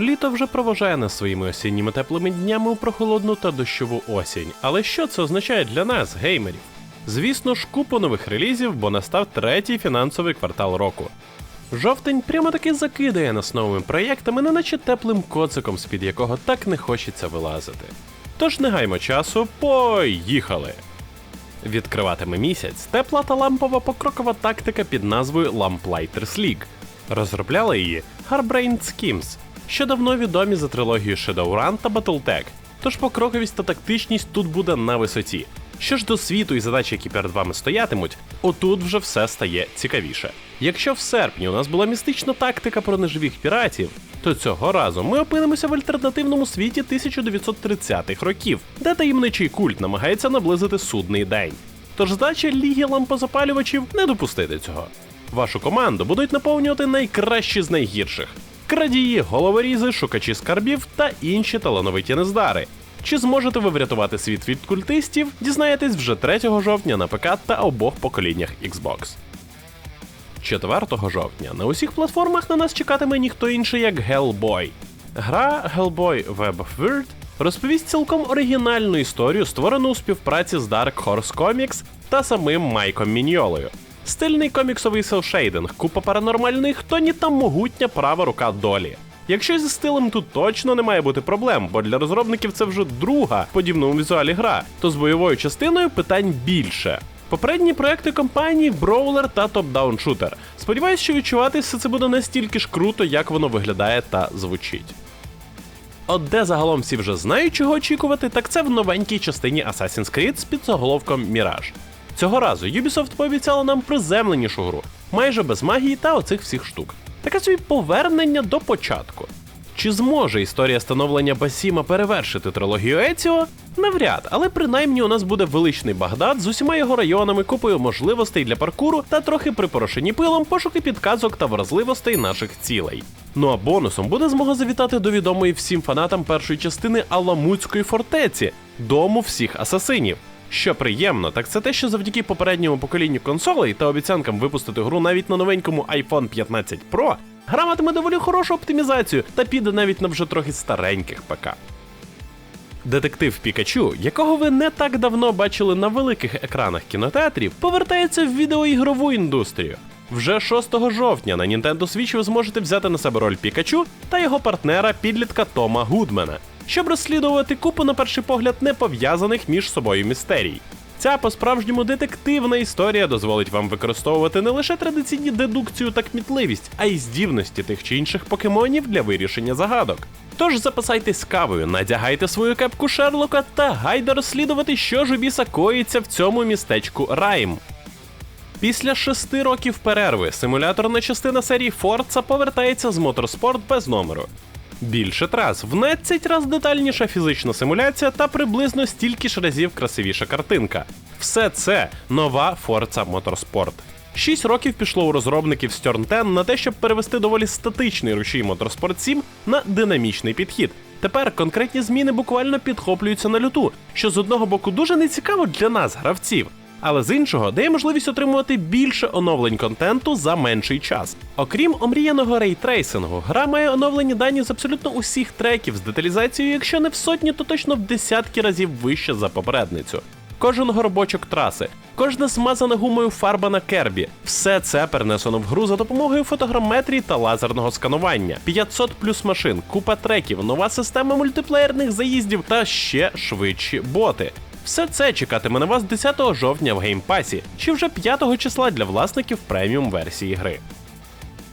Літо вже проважає нас своїми осінніми теплими днями у прохолодну та дощову осінь. Але що це означає для нас, геймерів? Звісно ж, купу нових релізів, бо настав третій фінансовий квартал року. Жовтень прямо таки закидає нас новими проєктами, неначе теплим коциком, з-під якого так не хочеться вилазити. Тож не гаймо часу, поїхали! Відкриватиме місяць тепла та лампова покрокова тактика під назвою Lamplighters League. Розробляли її Harbrained Schemes, що давно відомі за трилогію Shadowrun та Battletech, тож покроковість та тактичність тут буде на висоті. Що ж до світу і задач, які перед вами стоятимуть, отут вже все стає цікавіше. Якщо в серпні у нас була містична тактика про неживих піратів, то цього разу ми опинимося в альтернативному світі 1930-х років, де таємничий культ намагається наблизити судний день. Тож задача Ліги лампозапалювачів не допустити цього. Вашу команду будуть наповнювати найкращі з найгірших: крадії, головорізи, шукачі скарбів та інші талановиті нездари. Чи зможете ви врятувати світ від культистів? Дізнаєтесь вже 3 жовтня на ПК та обох поколіннях Xbox. 4 жовтня на усіх платформах на нас чекатиме ніхто інший як Hellboy. Гра Hellboy Web of World розповість цілком оригінальну історію, створену у співпраці з Dark Horse Comics та самим Майком Міньолою. Стильний коміксовий селшейдинг, купа паранормальних тоні та могутня права рука долі. Якщо зі стилем тут точно не має бути проблем, бо для розробників це вже друга в подібному візуалі гра, то з бойовою частиною питань більше. Попередні проекти компанії Brawler та топ-даун шутер. Сподіваюсь, що відчувати все це буде настільки ж круто, як воно виглядає та звучить. От де загалом всі вже знають, чого очікувати, так це в новенькій частині Assassin's Creed з підзаголовком Mirage. Цього разу Ubisoft пообіцяла нам приземленішу гру, майже без магії та оцих всіх штук. Таке собі повернення до початку. Чи зможе історія становлення Басіма перевершити трилогію Еціо? Навряд, але принаймні у нас буде величний Багдад з усіма його районами, купою можливостей для паркуру та трохи припорошені пилом пошуки підказок та вразливостей наших цілей. Ну а бонусом буде змога завітати до відомої всім фанатам першої частини Аламутської фортеці, дому всіх асасинів. Що приємно, так це те, що завдяки попередньому поколінню консолей та обіцянкам випустити гру навіть на новенькому iPhone 15 Pro, гра матиме доволі хорошу оптимізацію та піде навіть на вже трохи стареньких ПК. Детектив Пікачу, якого ви не так давно бачили на великих екранах кінотеатрів, повертається в відеоігрову індустрію. Вже 6 жовтня на Nintendo Switch ви зможете взяти на себе роль Пікачу та його партнера підлітка Тома Гудмена, щоб розслідувати купу на перший погляд не пов'язаних між собою містерій. Ця по-справжньому детективна історія дозволить вам використовувати не лише традиційні дедукцію та кмітливість, а й здібності тих чи інших покемонів для вирішення загадок. Тож запасайтесь кавою, надягайте свою кепку Шерлока та гайда розслідувати, що ж у біса коїться в цьому містечку Райм. Після шести років перерви симуляторна частина серії Forza повертається з Motorsport без номеру. Більше трас, в 12 раз детальніша фізична симуляція та приблизно стільки ж разів красивіша картинка. Все це нова Forza Motorsport. Шість років пішло у розробників Stern 10 на те, щоб перевести доволі статичний рушій Motorsport 7 на динамічний підхід. Тепер конкретні зміни буквально підхоплюються на люту, що з одного боку дуже нецікаво для нас, гравців, але з іншого дає можливість отримувати більше оновлень контенту за менший час. Окрім омріяного рейтрейсингу, гра має оновлені дані з абсолютно усіх треків з деталізацією, якщо не в сотні, то точно в десятки разів вище за попередницю. Кожен горобочок траси, кожна змазана гумою фарба на кербі, все це перенесено в гру за допомогою фотограметрії та лазерного сканування, 500 плюс машин, купа треків, нова система мультиплеєрних заїздів та ще швидші боти. Все це чекатиме на вас 10 жовтня в геймпасі чи вже 5 числа для власників преміум версії гри.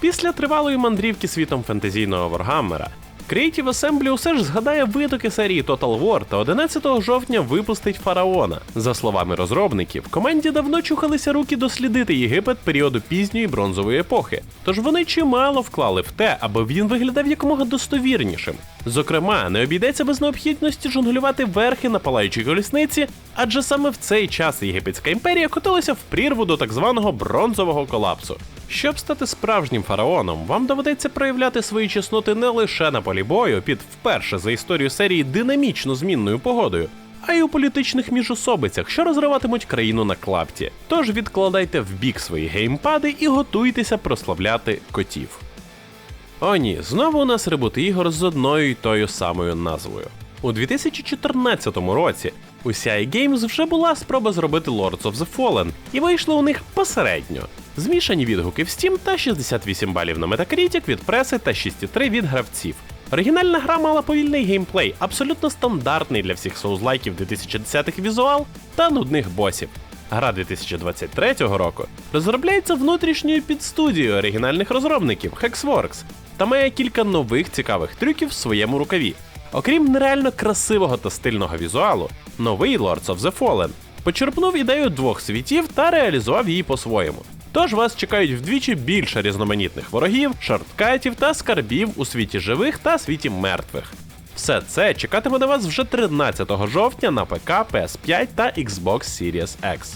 Після тривалої мандрівки світом фентезійного Варгаммера, Creative Assembly усе ж згадає витоки серії Total War та 11 жовтня випустить фараона. За словами розробників, команді давно чухалися руки дослідити Єгипет періоду пізньої бронзової епохи, тож вони чимало вклали в те, аби він виглядав якомога достовірнішим. Зокрема, не обійдеться без необхідності жонглювати верхи на палаючій колісниці, адже саме в цей час Єгипетська імперія котилася в прірву до так званого бронзового колапсу. Щоб стати справжнім фараоном, вам доведеться проявляти свої чесноти не лише на полі бою під вперше за історію серії динамічно змінною погодою, а й у політичних міжособицях, що розриватимуть країну на клапті. Тож відкладайте в бік свої геймпади і готуйтеся прославляти котів. О ні, знову у нас ребут ігор з одною й тою самою назвою. У 2014 році у CI Games вже була спроба зробити Lords of the Fallen, і вийшло у них посередньо. Змішані відгуки в Steam та 68 балів на Metacritic від преси та 6,3 від гравців. Оригінальна гра мала повільний геймплей, абсолютно стандартний для всіх соузлайків 2010-х візуал та нудних босів. Гра 2023 року розробляється внутрішньою підстудією оригінальних розробників Hexworks та має кілька нових цікавих трюків в своєму рукаві. Окрім нереально красивого та стильного візуалу, новий Lords of the Fallen почерпнув ідею двох світів та реалізував її по-своєму. Тож вас чекають вдвічі більше різноманітних ворогів, шорткатів та скарбів у світі живих та світі мертвих. Все це чекатиме на вас вже 13 жовтня на ПК, PS5 та Xbox Series X.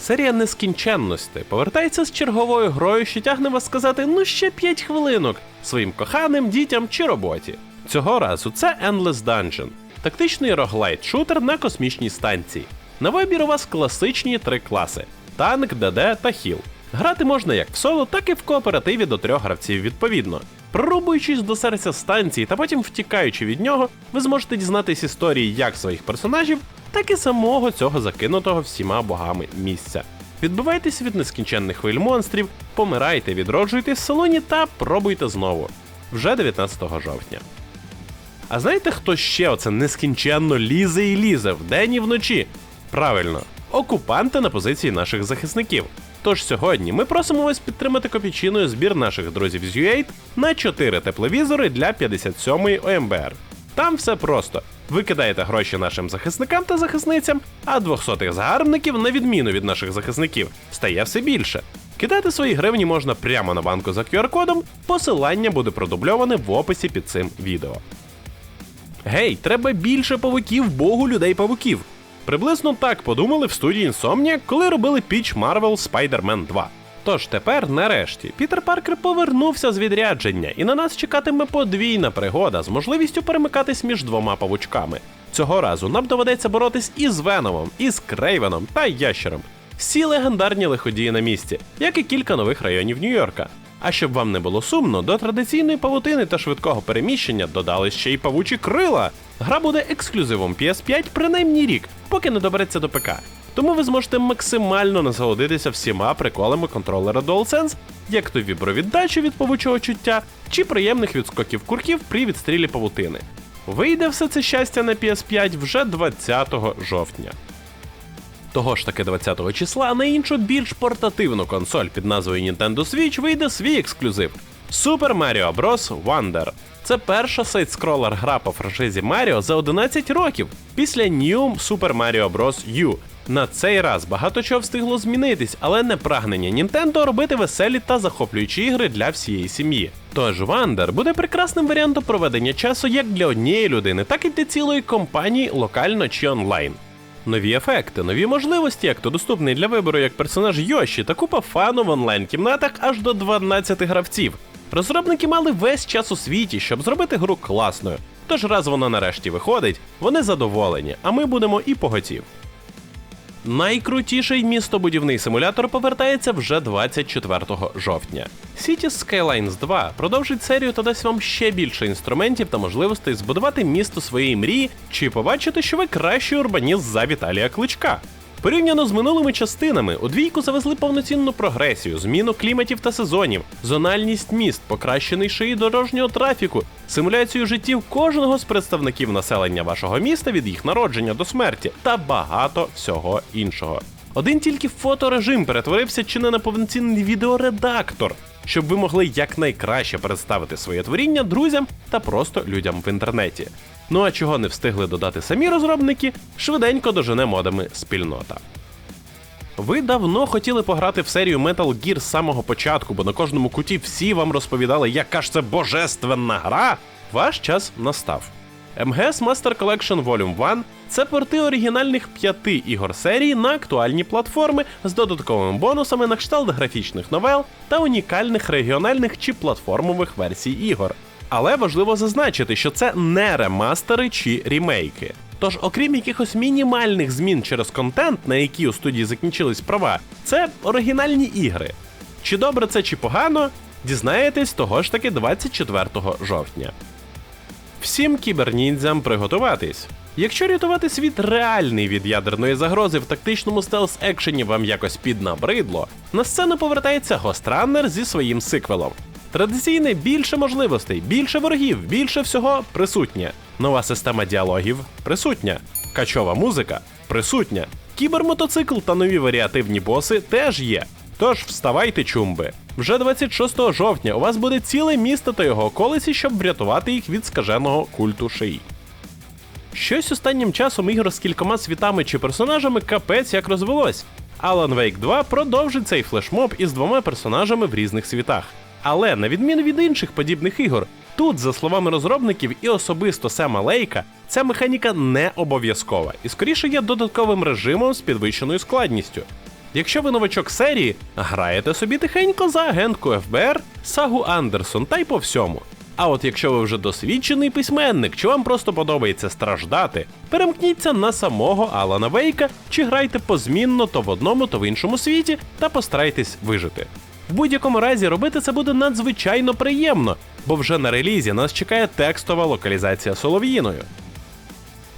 Серія нескінченності повертається з черговою грою, що тягне вас сказати ну ще 5 хвилинок своїм коханим, дітям чи роботі. Цього разу це Endless Dungeon, тактичний роглайт-шутер на космічній станції. На вибір у вас класичні три класи: танк, ДД та хіл. Грати можна як в соло, так і в кооперативі до трьох гравців відповідно. Прорубуючись до серця станції та потім втікаючи від нього, ви зможете дізнатись історії як своїх персонажів, так і самого цього закинутого всіма богами місця. Відбивайтесь від нескінченних хвиль монстрів, помирайте, відроджуйтесь в салоні та пробуйте знову. Вже 19 жовтня. А знаєте, хто ще оце нескінченно лізе і лізе вдень і вночі? Правильно, окупанти на позиції наших захисників. Тож сьогодні ми просимо вас підтримати копійчиною збір наших друзів з UAID на 4 тепловізори для 57-ї ОМБР. Там все просто. Ви кидаєте гроші нашим захисникам та захисницям, а 200-х загарбників, на відміну від наших захисників, стає все більше. Кидати свої гривні можна прямо на банку за QR-кодом, посилання буде продубльоване в описі під цим відео. Гей, треба більше павуків богу людей павуків. Приблизно так подумали в студії Insomniac, коли робили піч Marvel Spider-Man 2. Тож тепер, нарешті, Пітер Паркер повернувся з відрядження, і на нас чекатиме подвійна пригода з можливістю перемикатись між двома павучками. Цього разу нам доведеться боротись і з Веномом, і Крейвеном та Ящером. Всі легендарні лиходії на місці, як і кілька нових районів Нью-Йорка. А щоб вам не було сумно, до традиційної павутини та швидкого переміщення додали ще й павучі крила. Гра буде ексклюзивом PS5 принаймні рік, поки не добереться до ПК. Тому ви зможете максимально насолодитися всіма приколами контролера DualSense, як то вібровіддачу від павучого чуття, чи приємних відскоків курків при відстрілі павутини. Вийде все це щастя на PS5 вже 20 жовтня. Того ж таки 20 числа на іншу більш портативну консоль під назвою Nintendo Switch вийде свій ексклюзив Super Mario Bros. Wonder. Це перша сайт-скролер гра по франшизі Mario за 11 років після New Super Mario Bros. U. На цей раз багато чого встигло змінитись, але не прагнення Nintendo робити веселі та захоплюючі ігри для всієї сім'ї. Тож Wonder буде прекрасним варіантом проведення часу як для однієї людини, так і для цілої компанії локально чи онлайн. Нові ефекти, нові можливості, як то доступний для вибору як персонаж Йоші та купа фану в онлайн-кімнатах аж до 12 гравців. Розробники мали весь час у світі, щоб зробити гру класною. Тож раз вона нарешті виходить, вони задоволені, а ми будемо і поготів. Найкрутіший містобудівний симулятор повертається вже 24 жовтня. Cities Skylines 2 продовжить серію та дасть вам ще більше інструментів та можливостей збудувати місто своєї мрії чи побачити, що ви кращий урбаніст за Віталія Кличка. Порівняно з минулими частинами, у двійку завезли повноцінну прогресію, зміну кліматів та сезонів, зональність міст, покращений шиї дорожнього трафіку, симуляцію життів кожного з представників населення вашого міста від їх народження до смерті та багато всього іншого. Один тільки фоторежим перетворився чи не на повноцінний відеоредактор, щоб ви могли якнайкраще представити своє творіння друзям та просто людям в інтернеті. Ну а чого не встигли додати самі розробники, швиденько дожене модами спільнота. Ви давно хотіли пограти в серію Metal Gear з самого початку, бо на кожному куті всі вам розповідали, яка ж це божественна гра. Ваш час настав. MGS Master Collection Volume 1 це порти оригінальних п'яти ігор серії на актуальні платформи з додатковими бонусами на кшталт графічних новел та унікальних регіональних чи платформових версій ігор. Але важливо зазначити, що це не ремастери чи рімейки. Тож, окрім якихось мінімальних змін через контент, на які у студії закінчились права, це оригінальні ігри. Чи добре це, чи погано, Дізнаєтесь того ж таки 24 жовтня. Всім кіберніндзям приготуватись. Якщо рятувати світ реальний від ядерної загрози в тактичному стелс екшені вам якось піднабридло, на сцену повертається Гостраннер зі своїм сиквелом. Традиційне більше можливостей, більше ворогів, більше всього присутнє. Нова система діалогів присутня. Качова музика присутня. Кібермотоцикл та нові варіативні боси теж є. Тож вставайте, чумби. Вже 26 жовтня у вас буде ціле місто та його околиці, щоб врятувати їх від скаженого культу шиї. Щось останнім часом ігор з кількома світами чи персонажами капець як розвелось. Alan Wake 2 продовжить цей флешмоб із двома персонажами в різних світах. Але на відміну від інших подібних ігор, тут, за словами розробників і особисто Сема Лейка, ця механіка не обов'язкова і скоріше є додатковим режимом з підвищеною складністю. Якщо ви новачок серії, граєте собі тихенько за агентку ФБР, сагу Андерсон та й по всьому. А от якщо ви вже досвідчений письменник, чи вам просто подобається страждати, перемкніться на самого Алана Вейка чи грайте позмінно то в одному, то в іншому світі та постарайтесь вижити. В будь-якому разі робити це буде надзвичайно приємно, бо вже на релізі нас чекає текстова локалізація солов'їною.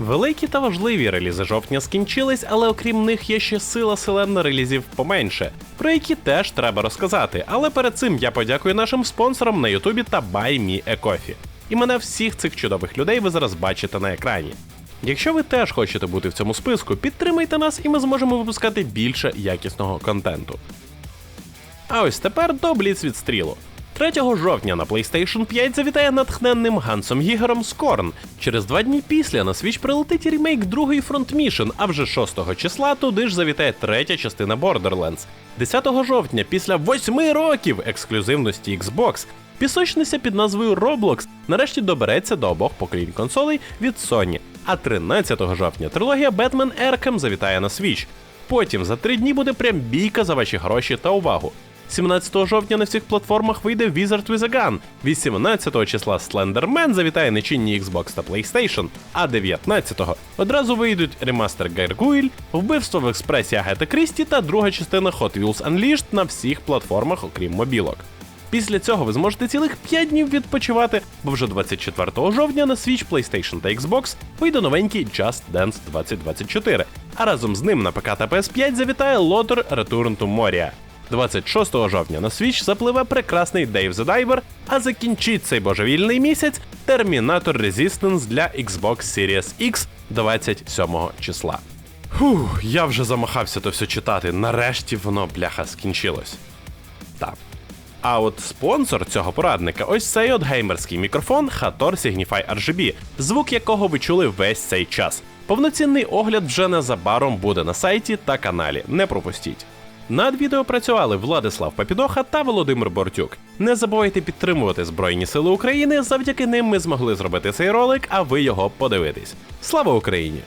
Великі та важливі релізи жовтня скінчились, але окрім них є ще сила селена релізів поменше, про які теж треба розказати. Але перед цим я подякую нашим спонсорам на Ютубі та BuyMeACoffee. І мене всіх цих чудових людей ви зараз бачите на екрані. Якщо ви теж хочете бути в цьому списку, підтримайте нас і ми зможемо випускати більше якісного контенту. А ось тепер до Бліц відстрілу. 3 жовтня на PlayStation 5 завітає натхненним Гансом Гігером Скорн. Через два дні після на Switch прилетить ремейк другої Front Mission, а вже 6 числа туди ж завітає третя частина Borderlands. 10 жовтня, після 8 років ексклюзивності Xbox, пісочниця під назвою Roblox нарешті добереться до обох поколінь консолей від Sony. А 13 жовтня трилогія Batman Arkham завітає на Switch. Потім за три дні буде прям бійка за ваші гроші та увагу. 17 жовтня на всіх платформах вийде Wizard with a Gun. 18 числа Slenderman завітає начинні Xbox та PlayStation, а 19-го одразу вийдуть ремастер Gargoyle, вбивство в експресі Агати Крісті та друга частина Hot Wheels Unleashed на всіх платформах, окрім мобілок. Після цього ви зможете цілих 5 днів відпочивати, бо вже 24 жовтня на Switch, PlayStation та Xbox вийде новенький Just Dance 2024, а разом з ним на ПК та PS5 завітає Lotter Return to Moria. 26 жовтня на Switch запливе прекрасний Dave the Diver, а закінчить цей божевільний місяць Terminator Resistance для Xbox Series X 27 числа. Фух, я вже замахався то все читати. Нарешті воно, бляха, скінчилось. Так. А от спонсор цього порадника ось цей от геймерський мікрофон Hator Signify RGB, звук якого ви чули весь цей час. Повноцінний огляд вже незабаром буде на сайті та каналі. Не пропустіть. Над відео працювали Владислав Папідоха та Володимир Бортюк. Не забувайте підтримувати Збройні Сили України. Завдяки ним ми змогли зробити цей ролик, а ви його подивитесь. Слава Україні!